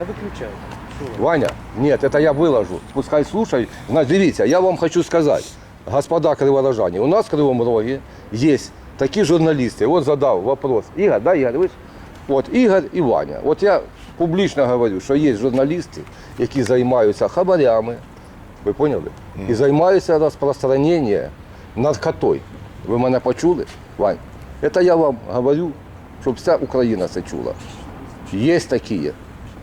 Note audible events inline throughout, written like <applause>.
Выключай. Что? Ваня, нет, это я выложу. Пускай слушай. Значит, дивіться, я вам хочу сказати, господа криворожані, у нас в Кривому Рогі є такі журналісти. От задав вопрос. Ігор, да, Ігор, ви ж? От Ігор і Ваня. От я публічно говорю, що є журналісти, які займаються хабарями, ви поняли? І займаються розпространенням наркотой. Ви мене почули, Вань? Це я вам говорю, щоб вся Україна це чула. Є такі.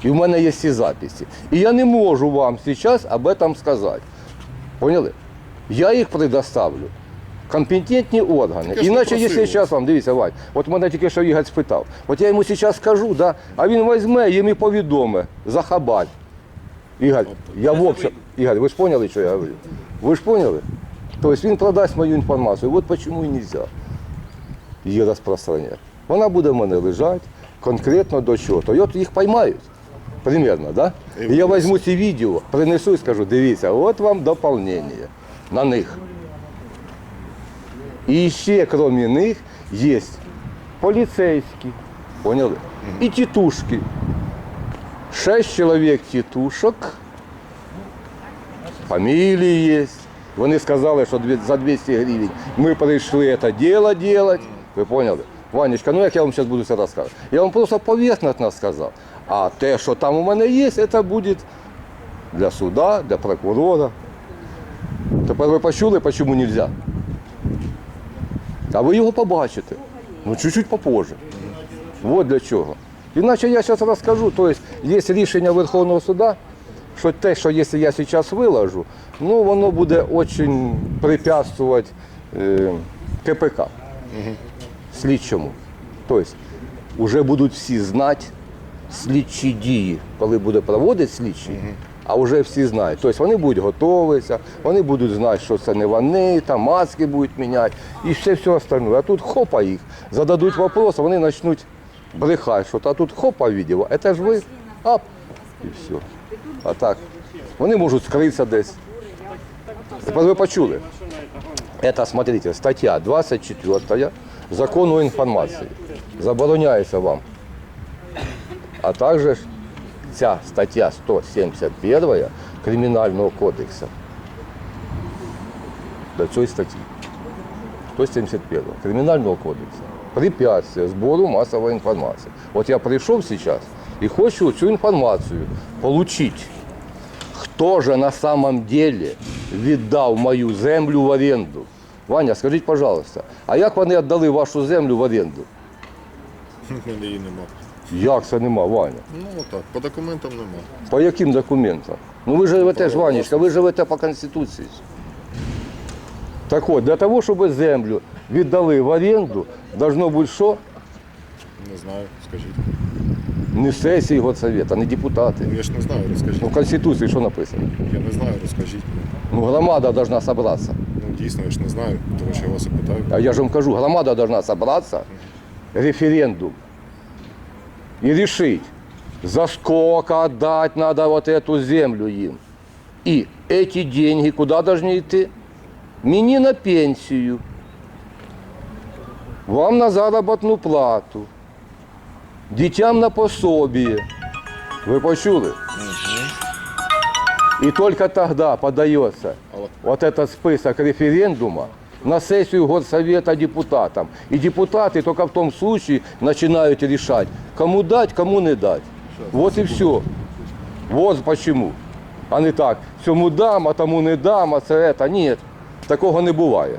І в мене є ці записи. І я не можу вам зараз об этом сказати. Поняли? Я їх предоставлю. Компетентні органи. Таке ж Іначе, якщо зараз вам, дивіться, Вань, от мене тільки що Ігор спитав. От я йому зараз скажу, да, а він візьме, і повідоме за хабар. Ігор, я в общем, Ігор, ви ж поняли, що я говорю? Ви ж поняли? Тобто він продасть мою інформацію. От чому і не можна її розпространяти. Вона буде в мене лежати конкретно до чого. І от їх поймають. Примерно, да? І я візьму ці відео, принесу і скажу, дивіться, от вам доповнення на них. І ще, крім них, є поліцейські, поняли? І тітушки. Шесть чоловік тітушок, фамілії є. Вони сказали, що дві- за 200 гривень ми прийшли це діло робити. Ви поняли? Ванечка, ну як я вам зараз буду це розказувати? Я вам просто поверхностно сказав. А те, що там у мене є, це буде для суда, для прокурора. Тепер ви почули, чому не можна? А ви його побачите. Ну, чуть-чуть попозже. Вот для чого. Іначе я зараз розкажу. Тобто є рішення Верховного суду, що те, що якщо я зараз виложу, ну воно буде дуже препятствувати е, КПК слідчому. Тобто вже будуть всі знати слідчі дії, коли буде проводити слідчий, а вже всі знають. Тобто вони будуть готуватися, вони будуть знати, що це не вони, там маски будуть міняти і все все остальне. А тут хопа їх, зададуть вопрос, вони почнуть брехати, що а тут хопа відео, це ж ви, ап, і все. А так, вони можуть скритися десь. Ви почули. Это, смотрите, статья 24 Закону о информации. Забороняється вам. А также ж ця стаття 171 Кримінального кодексу. До цієї статті. 171 Кримінального кодексу. Препятствие збору масової інформації. От я прийшов зараз і хочу цю інформацію отримати. Хто же на самом деле віддав мою землю в оренду? Ваня, скажіть, пожалуйста, а як вони віддали вашу землю в оренду? <laughs> Її нема. Як це нема, Ваня? Ну отак, по документам нема. По яким документам? Ну ви живете ж, Ванечка, ви живете по Конституції. Так от, для того, щоб землю віддали в оренду, должно бути що? Не знаю, скажіть. Не сесії Госсовета, не депутати. Ну я ж не знаю, розкажіть. Ну, в Конституції що написано? Я не знаю, розкажіть. Ну, громада должна собраться. Ну дійсно, я ж не знаю, тому що я вас і питаю. А я же вам кажу, громада должна собраться, референдум, и решить, за сколько отдать надо вот эту землю им. И эти деньги куда должны идти? Мені на пенсію, вам на заробітну плату, дітям на пособие. Ви почули? И только тогда подается Але вот этот список референдума на сессию горсовета депутатам. И депутаты только в том случае начинают решать, кому дать, кому не дать. Вот и все. Вот почему. А не так, цьому дам, а тому не дам, а це это. Ні, такого не буває.